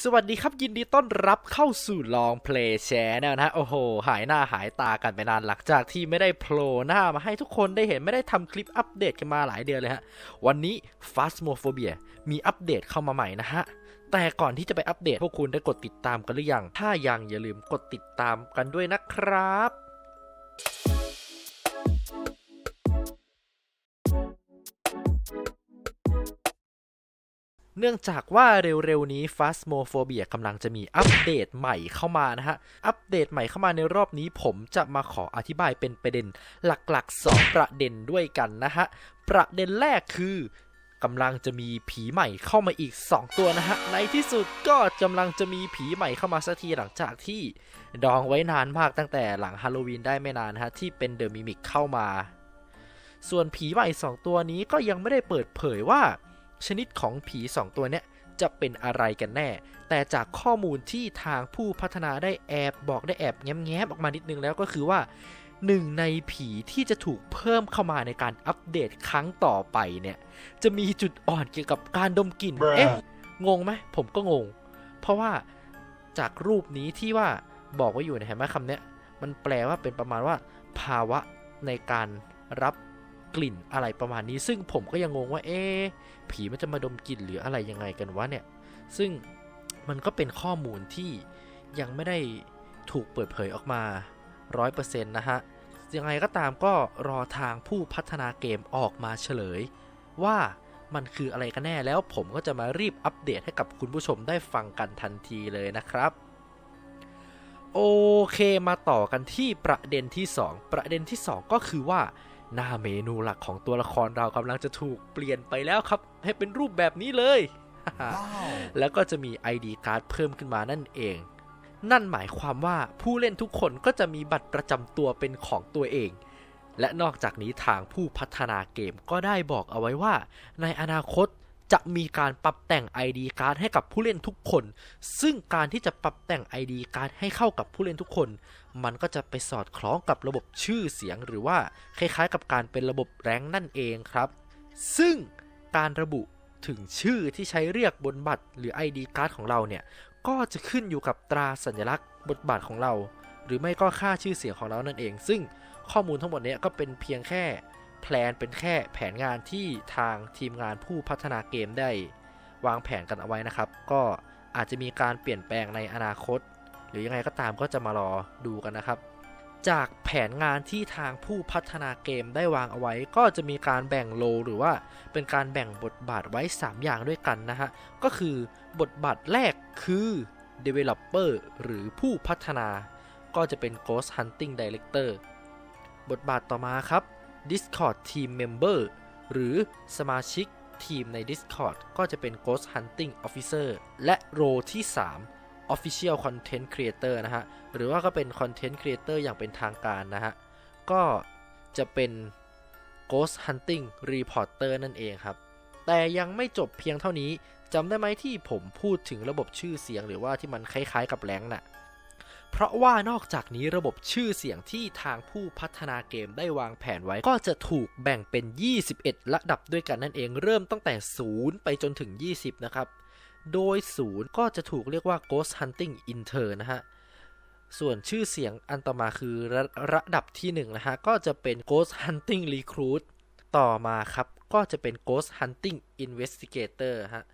สวัสดีครับยินดีต้อนรับเข้าสู่ลองเพลย์แชร์นลนะฮะโอ้โห หายหน้าหายตากันไปนานหลังจากที่ไม่ได้โผล่หน้ามาให้ทุกคนได้เห็นไม่ได้ทำคลิปอัปเดตกันมาหลายเดือนเลยฮะ วันนี้ f a s m o p h o b i a มีอัปเดตเข้ามาใหม่นะฮะ แต่ก่อนที่จะไปอัปเดตพวกคุณได้กดติดตามกันหรือยัง ถ้ายังอย่าลืมกดติดตามกันด้วยนะครับ เนื่องจากว่าเร็วๆนี้ Phasmophobia กำลังจะมีอัปเดตใหม่เข้ามานะฮะ อัปเดตใหม่เข้ามาในรอบนี้ ผมจะมาขออธิบายเป็นประเด็นหลักๆ 2 ประเด็นด้วยกันนะฮะ ประเด็นแรกคือกำลังจะมีผีใหม่เข้ามาอีก 2 ตัวนะฮะ ในที่สุดก็กำลังจะมีผีใหม่เข้ามาสักทีหลังจากที่ดองไว้นานมากตั้งแต่หลังฮาโลวีนได้ไม่นานฮะที่เป็นเดอะมิมิกเข้ามา ส่วนผีใหม่ 2 ตัวนี้ก็ยังไม่ได้เปิดเผยว่า ชนิดของผี 2 ตัวเนี้ยจะเป็นอะไรกันแน่ แต่จากข้อมูลที่ทางผู้พัฒนาได้แอบบอกได้แอบแง้มๆออกมานิดนึงแล้วก็คือว่าหนึ่งในผีที่จะถูกเพิ่มเข้ามาในการอัปเดตครั้งต่อไปเนี่ย จะมีจุดอ่อนเกี่ยวกับการดมกลิ่น Bruh เอ๊ะ งงไหม ผมก็งง เพราะว่าจากรูปนี้ที่ว่าบอกไว้อยู่เนยเห็นไหมคำเนี้ย มันแปลว่าเป็นประมาณว่า ภาวะในการรับ กลิ่นอะไรประมาณนี้ ซึ่งผมก็ยังงงว่าเอ๊ผีมันจะมาดมกลิ่นหรืออะไรยังไงกันวะเนี่ย ซึ่งมันก็เป็นข้อมูลที่ยังไม่ได้ถูกเปิดเผยออกมา 100%นะฮะ ยังไงก็ตามก็รอทางผู้พัฒนาเกมออกมาเฉลย ว่ามันคืออะไรกันแน่แล้วผมก็จะมารีบอัปเดตให้กับคุณผู้ชมได้ฟังกันทันทีเลยนะครับ โอเคมาต่อกันที่ประเด็นที่ 2 ประเด็นที่ 2 ก็คือว่า หน้าเมนูหลักของตัวละครเรากำลังจะถูกเปลี่ยนไปแล้วครับ ให้เป็นรูปแบบนี้เลย แล้วก็จะมี ID การ์ดเพิ่มขึ้นมานั่นเอง นั่นหมายความว่าผู้เล่นทุกคนก็จะมีบัตรประจำตัวเป็นของตัวเอง และนอกจากนี้ทางผู้พัฒนาเกมก็ได้บอกเอาไว้ว่า ในอนาคต จะมีการปรับแต่ง ID การ์ดให้กับผู้เล่นทุกคน ซึ่งการที่จะปรับแต่ง ID การ์ดให้เข้ากับผู้เล่นทุกคน มันก็จะไปสอดคล้องกับระบบชื่อเสียง หรือว่าคล้ายๆ กับการเป็นระบบแรงนั่นเองครับ ซึ่งการระบุถึงชื่อที่ใช้เรียกบนบัตรหรือ ID การ์ดของเราเนี่ย ก็จะขึ้นอยู่กับตราสัญลักษณ์บทบาทของเรา หรือไม่ก็ค่าชื่อเสียงของเรานั่นเอง ซึ่งข้อมูลทั้งหมดเนี้ยก็เป็นเพียงแค่ แพลนเป็นแค่แผนงานที่ทางทีมงานผู้พัฒนาเกมได้ วางแผนกันเอาไว้นะครับ ก็อาจจะมีการเปลี่ยนแปลงในอนาคต หรือยังไงก็ตามก็จะมารอดูกันนะครับ จากแผนงานที่ทางผู้พัฒนาเกมได้วางเอาไว้ ก็จะมีการแบ่งโล หรือว่าเป็นการแบ่งบทบาทไว้ 3 อย่างด้วยกันนะฮะก็คือบทบาทแรกคือ Developer หรือผู้พัฒนา ก็จะเป็น Ghost Hunting Director บทบาทต่อมาครับ Discord Team Member หรือสมาชิกทีมใน Discord ก็จะเป็น Ghost Hunting Officer และโรที่ 3 Official Content Creator นะฮะ หรือว่าก็เป็น Content Creator อย่างเป็นทางการนะฮะ ก็จะเป็น Ghost Hunting Reporter นั่นเองครับ แต่ยังไม่จบเพียงเท่านี้จำได้ไหมที่ผมพูดถึงระบบชื่อเสียงหรือว่าที่มันคล้ายๆกับแรงค์น่ะ เพราะว่านอกจากนี้ระบบชื่อเสียงที่ทางผู้พัฒนาเกมได้วางแผนไว้ ก็จะถูกแบ่งเป็น 21 ระดับด้วยกันนั่นเองเริ่มตั้งแต่ 0 ไปจนถึง 20 นะครับ โดย 0 ก็จะถูกเรียกว่า Ghost Hunting Intern นะฮะส่วนชื่อเสียงอันต่อมาคือระระดับที่1นะฮะ ก็จะเป็น Ghost Hunting Recruit ต่อมาครับ ก็จะเป็น Ghost Hunting Investigator ฮะ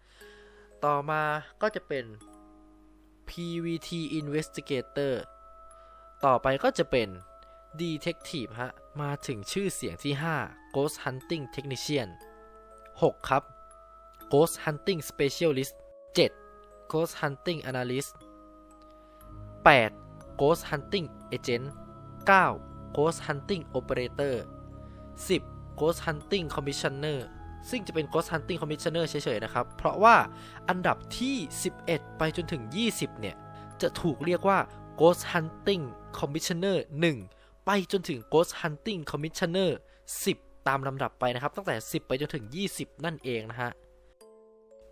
ต่อมาก็จะเป็น PVT Investigator ต่อไปก็จะเป็น Detective ฮะ มาถึงชื่อเสียงที่ 5 Ghost Hunting Technician 6 ครับ Ghost Hunting Specialist 7 Ghost Hunting Analyst 8 Ghost Hunting Agent 9 Ghost Hunting Operator 10 Ghost Hunting Commissioner ซึ่งจะเป็น Ghost Hunting Commissioner เฉยๆนะครับ เพราะว่าอันดับที่ 11 ไปจนถึง 20 เนี่ย จะถูกเรียกว่า Ghost Hunting Commissioner 1 ไปจนถึง Ghost Hunting Commissioner 10 ตามลำดับไปนะครับ ตั้งแต่ 10 ไปจนถึง 20 นั่นเองนะฮะ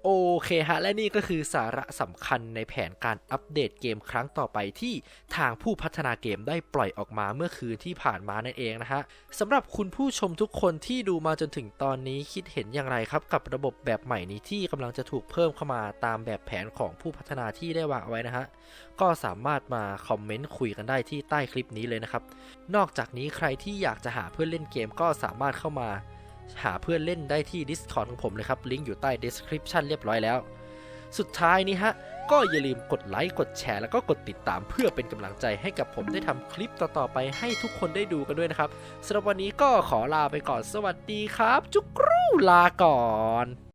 โอเคฮะ และนี่ก็คือสาระสำคัญในแผนการอัปเดตเกมครั้งต่อไปที่ทางผู้พัฒนาเกมได้ปล่อยออกมาเมื่อคืนที่ผ่านมานั่นเองนะฮะสำหรับคุณผู้ชมทุกคนที่ดูมาจนถึงตอนนี้คิดเห็นอย่างไรครับ กับระบบแบบใหม่นี้ที่กำลังจะถูกเพิ่มเข้ามาตามแบบแผนของผู้พัฒนาที่ได้วางเอาไว้นะฮะก็สามารถมาคอมเมนต์คุยกันได้ที่ใต้คลิปนี้เลยนะครับนอกจากนี้ใครที่อยากจะหาเพื่อนเล่นเกมก็สามารถเข้ามา หาเพื่อนเล่นได้ที่ Discord ของผมเลยครับ ลิงก์อยู่ใต้ description เรียบร้อยแล้ว สุดท้ายนี้ฮะ ก็อย่าลืมกดไลค์ กดแชร์ แล้วก็กดติดตามเพื่อเป็นกำลังใจให้กับผมได้ทำคลิปต่อๆไปให้ทุกคนได้ดูกันด้วยนะครับสำหรับวันนี้ก็ขอลาไปก่อนสวัสดีครับ จุกรูลาก่อน